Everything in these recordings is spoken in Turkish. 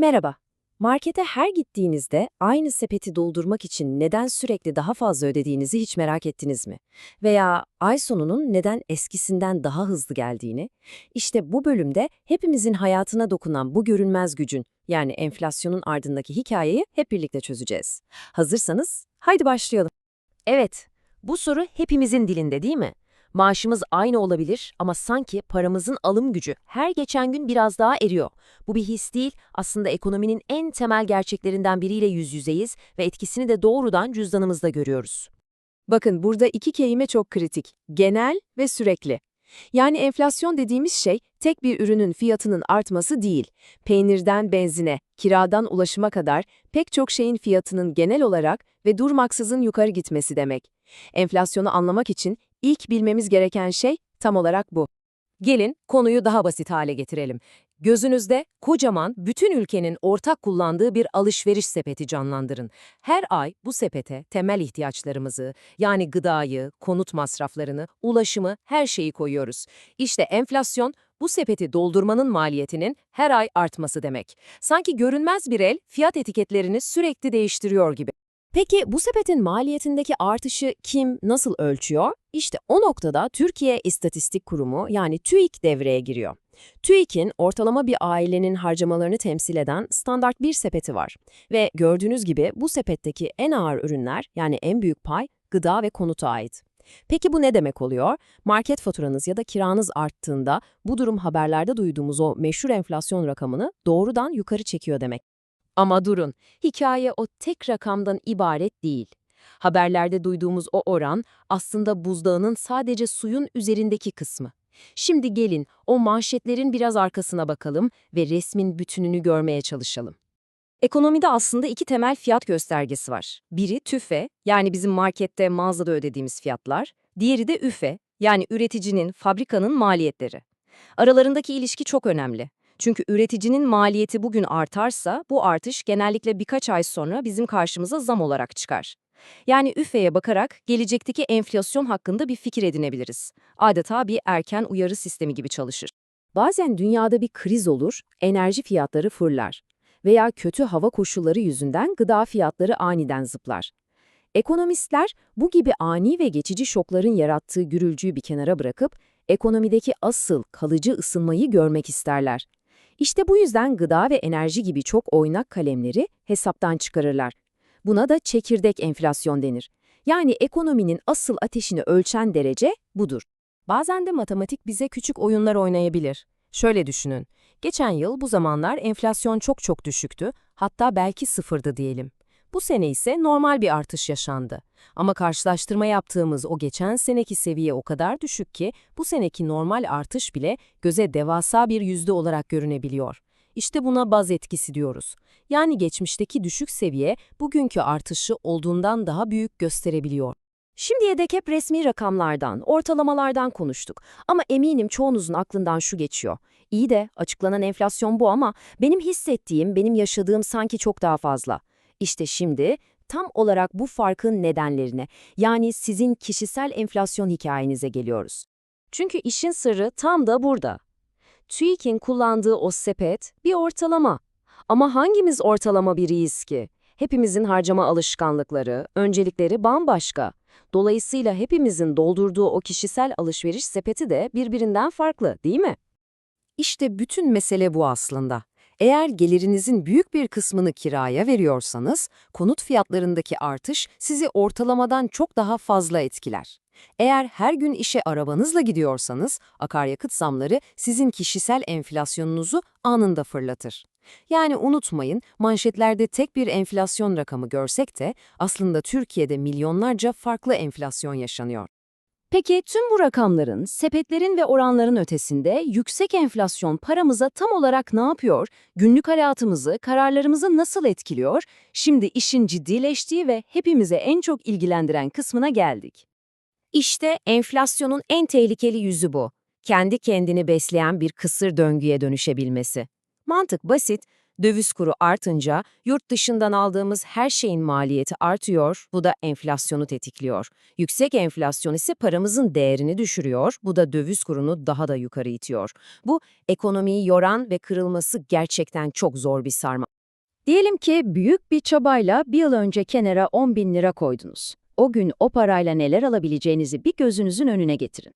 Merhaba. Markete her gittiğinizde aynı sepeti doldurmak için neden sürekli daha fazla ödediğinizi hiç merak ettiniz mi? Veya ay sonunun neden eskisinden daha hızlı geldiğini? İşte bu bölümde hepimizin hayatına dokunan bu görünmez gücün, yani enflasyonun ardındaki hikayeyi hep birlikte çözeceğiz. Hazırsanız haydi başlayalım. Evet, bu soru hepimizin dilinde değil mi? Maaşımız aynı olabilir ama sanki paramızın alım gücü her geçen gün biraz daha eriyor. Bu bir his değil, aslında ekonominin en temel gerçeklerinden biriyle yüz yüzeyiz ve etkisini de doğrudan cüzdanımızda görüyoruz. Bakın burada iki kelime çok kritik. Genel ve sürekli. Yani enflasyon dediğimiz şey tek bir ürünün fiyatının artması değil. Peynirden benzine, kiradan ulaşıma kadar pek çok şeyin fiyatının genel olarak ve durmaksızın yukarı gitmesi demek. Enflasyonu anlamak için ilk bilmemiz gereken şey tam olarak bu. Gelin konuyu daha basit hale getirelim. Gözünüzde kocaman bütün ülkenin ortak kullandığı bir alışveriş sepeti canlandırın. Her ay bu sepete temel ihtiyaçlarımızı yani gıdayı, konut masraflarını, ulaşımı her şeyi koyuyoruz. İşte enflasyon bu sepeti doldurmanın maliyetinin her ay artması demek. Sanki görünmez bir el fiyat etiketlerini sürekli değiştiriyor gibi. Peki bu sepetin maliyetindeki artışı kim, nasıl ölçüyor? İşte o noktada Türkiye İstatistik Kurumu yani TÜİK devreye giriyor. TÜİK'in ortalama bir ailenin harcamalarını temsil eden standart bir sepeti var. Ve gördüğünüz gibi bu sepetteki en ağır ürünler yani en büyük pay gıda ve konuta ait. Peki bu ne demek oluyor? Market faturanız ya da kiranız arttığında bu durum haberlerde duyduğumuz o meşhur enflasyon rakamını doğrudan yukarı çekiyor demek. Ama durun, hikaye o tek rakamdan ibaret değil. Haberlerde duyduğumuz o oran aslında buzdağının sadece suyun üzerindeki kısmı. Şimdi gelin o manşetlerin biraz arkasına bakalım ve resmin bütününü görmeye çalışalım. Ekonomide aslında iki temel fiyat göstergesi var. Biri tüfe, yani bizim markette, mağazada ödediğimiz fiyatlar. Diğeri de üfe, yani üreticinin, fabrikanın maliyetleri. Aralarındaki ilişki çok önemli. Çünkü üreticinin maliyeti bugün artarsa bu artış genellikle birkaç ay sonra bizim karşımıza zam olarak çıkar. Yani üfeye bakarak gelecekteki enflasyon hakkında bir fikir edinebiliriz. Adeta bir erken uyarı sistemi gibi çalışır. Bazen dünyada bir kriz olur, enerji fiyatları fırlar veya kötü hava koşulları yüzünden gıda fiyatları aniden zıplar. Ekonomistler bu gibi ani ve geçici şokların yarattığı gürülcüyü bir kenara bırakıp ekonomideki asıl kalıcı ısınmayı görmek isterler. İşte bu yüzden gıda ve enerji gibi çok oynak kalemleri hesaptan çıkarırlar. Buna da çekirdek enflasyon denir. Yani ekonominin asıl ateşini ölçen derece budur. Bazen de matematik bize küçük oyunlar oynayabilir. Şöyle düşünün. Geçen yıl bu zamanlar enflasyon çok çok düşüktü, hatta belki sıfırdı diyelim. Bu sene ise normal bir artış yaşandı. Ama karşılaştırma yaptığımız o geçen seneki seviye o kadar düşük ki bu seneki normal artış bile göze devasa bir yüzde olarak görünebiliyor. İşte buna baz etkisi diyoruz. Yani geçmişteki düşük seviye bugünkü artışı olduğundan daha büyük gösterebiliyor. Şimdiye dek hep resmi rakamlardan, ortalamalardan konuştuk. Ama eminim çoğunuzun aklından şu geçiyor. İyi de açıklanan enflasyon bu ama benim hissettiğim, benim yaşadığım sanki çok daha fazla. İşte şimdi tam olarak bu farkın nedenlerine, yani sizin kişisel enflasyon hikayenize geliyoruz. Çünkü işin sırrı tam da burada. TÜİK'in kullandığı o sepet bir ortalama. Ama hangimiz ortalama biriyiz ki? Hepimizin harcama alışkanlıkları, öncelikleri bambaşka. Dolayısıyla hepimizin doldurduğu o kişisel alışveriş sepeti de birbirinden farklı, değil mi? İşte bütün mesele bu aslında. Eğer gelirinizin büyük bir kısmını kiraya veriyorsanız, konut fiyatlarındaki artış sizi ortalamadan çok daha fazla etkiler. Eğer her gün işe arabanızla gidiyorsanız, akaryakıt zamları sizin kişisel enflasyonunuzu anında fırlatır. Yani unutmayın, manşetlerde tek bir enflasyon rakamı görsek de aslında Türkiye'de milyonlarca farklı enflasyon yaşanıyor. Peki tüm bu rakamların, sepetlerin ve oranların ötesinde yüksek enflasyon paramıza tam olarak ne yapıyor? Günlük hayatımızı, kararlarımızı nasıl etkiliyor? Şimdi işin ciddileştiği ve hepimize en çok ilgilendiren kısmına geldik. İşte enflasyonun en tehlikeli yüzü bu. Kendi kendini besleyen bir kısır döngüye dönüşebilmesi. Mantık basit, Döviz kuru artınca yurt dışından aldığımız her şeyin maliyeti artıyor, bu da enflasyonu tetikliyor. Yüksek enflasyon ise paramızın değerini düşürüyor, bu da döviz kurunu daha da yukarı itiyor. Bu ekonomiyi yoran ve kırılması gerçekten çok zor bir sarma. Diyelim ki büyük bir çabayla bir yıl önce kenara 10 bin lira koydunuz. O gün o parayla neler alabileceğinizi bir gözünüzün önüne getirin.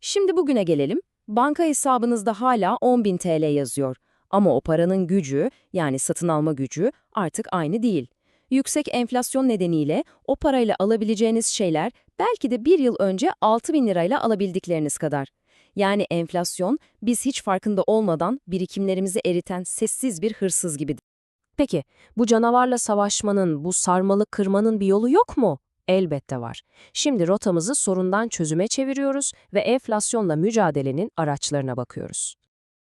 Şimdi bugüne gelelim. Banka hesabınızda hala 10.000 TL yazıyor. Ama o paranın gücü, yani satın alma gücü artık aynı değil. Yüksek enflasyon nedeniyle o parayla alabileceğiniz şeyler belki de bir yıl önce 6.000 lirayla alabildikleriniz kadar. Yani enflasyon biz hiç farkında olmadan birikimlerimizi eriten sessiz bir hırsız gibi. Peki, bu canavarla savaşmanın, bu sarmalı kırmanın bir yolu yok mu? Elbette var. Şimdi rotamızı sorundan çözüme çeviriyoruz ve enflasyonla mücadelenin araçlarına bakıyoruz.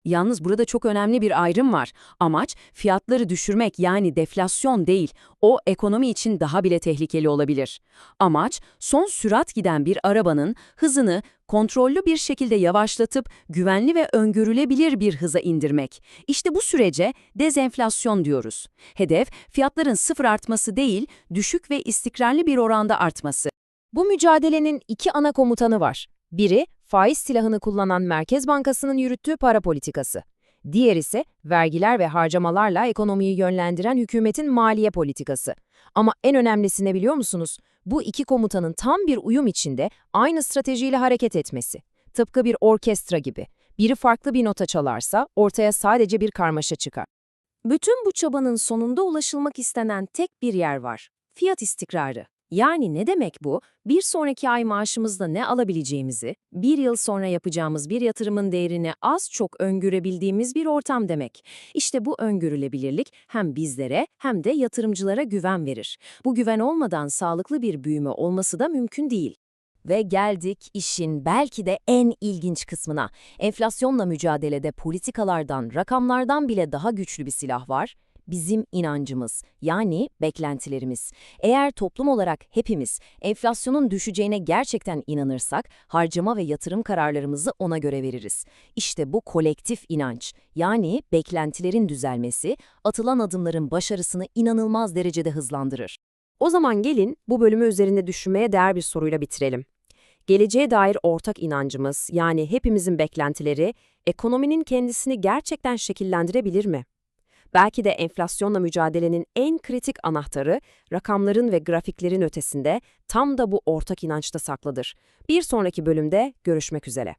Yalnız burada çok önemli bir ayrım var. Amaç fiyatları düşürmek yani deflasyon değil. O ekonomi için daha bile tehlikeli olabilir. Amaç son sürat giden bir arabanın hızını kontrollü bir şekilde yavaşlatıp güvenli ve öngörülebilir bir hıza indirmek. İşte bu sürece dezenflasyon diyoruz. Hedef fiyatların sıfır artması değil, düşük ve istikrarlı bir oranda artması. Bu mücadelenin iki ana komutanı var. Biri, faiz silahını kullanan Merkez Bankası'nın yürüttüğü para politikası. Diğer ise vergiler ve harcamalarla ekonomiyi yönlendiren hükümetin maliye politikası. Ama en önemlisi ne biliyor musunuz? Bu iki komutanın tam bir uyum içinde aynı stratejiyle hareket etmesi. Tıpkı bir orkestra gibi. Biri farklı bir nota çalarsa ortaya sadece bir karmaşa çıkar. Bütün bu çabanın sonunda ulaşılmak istenen tek bir yer var. Fiyat istikrarı. Yani ne demek bu? Bir sonraki ay maaşımızda ne alabileceğimizi, bir yıl sonra yapacağımız bir yatırımın değerini az çok öngörebildiğimiz bir ortam demek. İşte bu öngörülebilirlik hem bizlere hem de yatırımcılara güven verir. Bu güven olmadan sağlıklı bir büyüme olması da mümkün değil. Ve geldik işin belki de en ilginç kısmına. Enflasyonla mücadelede politikalardan, rakamlardan bile daha güçlü bir silah var bizim inancımız, yani beklentilerimiz. Eğer toplum olarak hepimiz enflasyonun düşeceğine gerçekten inanırsak, harcama ve yatırım kararlarımızı ona göre veririz. İşte bu kolektif inanç, yani beklentilerin düzelmesi, atılan adımların başarısını inanılmaz derecede hızlandırır. O zaman gelin bu bölümü üzerinde düşünmeye değer bir soruyla bitirelim. Geleceğe dair ortak inancımız, yani hepimizin beklentileri, ekonominin kendisini gerçekten şekillendirebilir mi? Belki de enflasyonla mücadelenin en kritik anahtarı rakamların ve grafiklerin ötesinde tam da bu ortak inançta saklıdır. Bir sonraki bölümde görüşmek üzere.